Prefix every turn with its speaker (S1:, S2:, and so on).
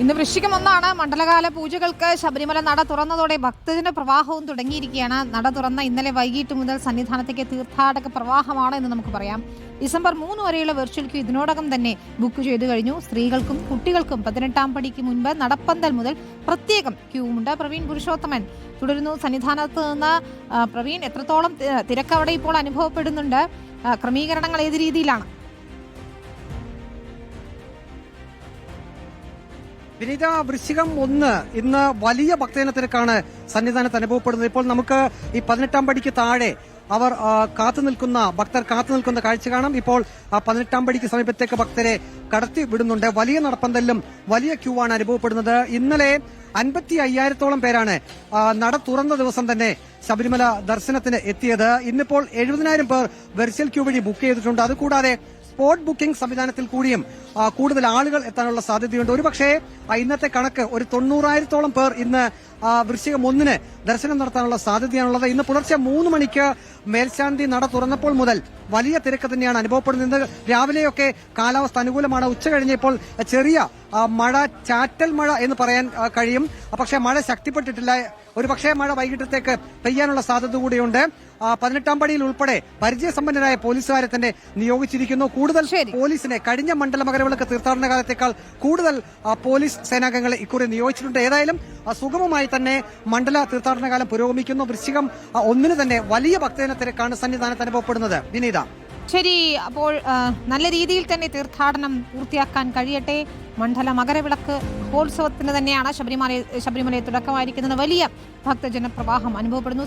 S1: ഇന്ന് വൃശ്ചികം ഒന്നാണ് മണ്ഡലകാല പൂജകൾക്ക് ശബരിമല നട തുറന്നതോടെ ഭക്തജന പ്രവാഹവും തുടങ്ങിയിരിക്കുകയാണ്. നട തുറന്ന ഇന്നലെ വൈകിട്ട് മുതൽ സന്നിധാനത്തേക്ക് തീർത്ഥാടക പ്രവാഹമാണ് എന്ന് നമുക്ക് പറയാം. ഡിസംബർ മൂന്ന് വരെയുള്ള വെർച്വൽ ക്യൂ ഇതിനോടകം തന്നെ ബുക്ക് ചെയ്തു കഴിഞ്ഞു. സ്ത്രീകൾക്കും കുട്ടികൾക്കും പതിനെട്ടാം പടിക്ക് മുൻപ് നടപ്പന്തൽ മുതൽ പ്രത്യേകം ക്യൂവുമുണ്ട്. പ്രവീൺ പുരുഷോത്തമൻ തുടരുന്നു. സന്നിധാനത്ത് നിന്ന് പ്രവീൺ എത്രത്തോളം തിരക്കവിടെ ഇപ്പോൾ അനുഭവപ്പെടുന്നുണ്ട്. ക്രമീകരണങ്ങൾ ഏത് രീതിയിലാണ്?
S2: വിനീത വൃശ്ചികം ഒന്ന് ഇന്ന് വലിയ ഭക്തജനത്തിരക്കാണ് സന്നിധാനത്ത് അനുഭവപ്പെടുന്നത്. ഇപ്പോൾ നമുക്ക് ഈ പതിനെട്ടാം പടിക്ക് താഴെ അവർ കാത്തു നിൽക്കുന്ന ഭക്തർ കാത്തു നിൽക്കുന്ന കാഴ്ച കാണാം. ഇപ്പോൾ പതിനെട്ടാം പടിക്ക് സമീപത്തേക്ക് ഭക്തരെ കടത്തി വിടുന്നുണ്ട്. വലിയ നടപ്പന്തലിലും വലിയ ക്യൂ ആണ് അനുഭവപ്പെടുന്നത്. ഇന്നലെ അൻപത്തി അയ്യായിരത്തോളം പേരാണ് നട തുറന്ന ദിവസം തന്നെ ശബരിമല ദർശനത്തിന് എത്തിയത്. ഇന്നിപ്പോൾ എഴുപതിനായിരം പേർ വെർച്വൽ ക്യൂ വഴി ബുക്ക് ചെയ്തിട്ടുണ്ട്. അതുകൂടാതെ സ്പോട്ട് ബുക്കിംഗ് സംവിധാനത്തിൽ കൂടിയും കൂടുതൽ ആളുകൾ എത്താനുള്ള സാധ്യതയുണ്ട്. ഒരുപക്ഷേ ഇന്നത്തെ കണക്ക് ഒരു തൊണ്ണൂറായിരത്തോളം പേർ ഇന്ന് വൃശ്ചികം ഒന്നിന് ദർശനം നടത്താനുള്ള സാധ്യതയാണുള്ളത്. ഇന്ന് പുലർച്ചെ മൂന്ന് മണിക്ക് മേൽശാന്തി നട തുറന്നപ്പോൾ മുതൽ വലിയ തിരക്ക് തന്നെയാണ് അനുഭവപ്പെടുന്നത്. രാവിലെയൊക്കെ കാലാവസ്ഥ അനുകൂലമാണ്. ഉച്ച കഴിഞ്ഞപ്പോൾ ചെറിയ മഴ ചാറ്റൽ മഴ എന്ന് പറയാൻ കഴിയും. പക്ഷേ മഴ ശക്തിപ്പെട്ടിട്ടില്ല. ഒരു പക്ഷേ മഴ വൈകിട്ടത്തേക്ക് പെയ്യാനുള്ള സാധ്യത കൂടിയുണ്ട്. പതിനെട്ടാം പടിയിൽ ഉൾപ്പെടെ പരിചയസമ്പന്നരായ പോലീസുകാരെ തന്നെ നിയോഗിച്ചിരിക്കുന്നു. കൂടുതൽ പോലീസിനെ കഴിഞ്ഞ മണ്ഡല മകരവിളക്ക് തീർത്ഥാടന കാലത്തേക്കാൾ കൂടുതൽ പോലീസ് സേനാംഗങ്ങളെ ഇക്കുറി നിയോഗിച്ചിട്ടുണ്ട്. ഏതായാലും സുഗമമായി തന്നെ മണ്ഡല തീർത്ഥാടന കാലം പുരോഗമിക്കുന്നു. വൃശ്ചികം ഒന്നിന് തന്നെ വലിയ ഭക്തജന തിരക്കാണ് സന്നിധാനത്ത് അനുഭവപ്പെടുന്നത്. വിനീത.
S1: ശരി അപ്പോൾ നല്ല രീതിയിൽ തന്നെ തീർത്ഥാടനം പൂർത്തിയാക്കാൻ കഴിയട്ടെ. മണ്ഡല മകരവിളക്ക് മഹോത്സവത്തിന് തന്നെയാണ് ശബരിമല ശബരിമലയിൽ തുടക്കമായിരിക്കുന്നത്. വലിയ ഭക്തജന പ്രവാഹം അനുഭവപ്പെടുന്നു.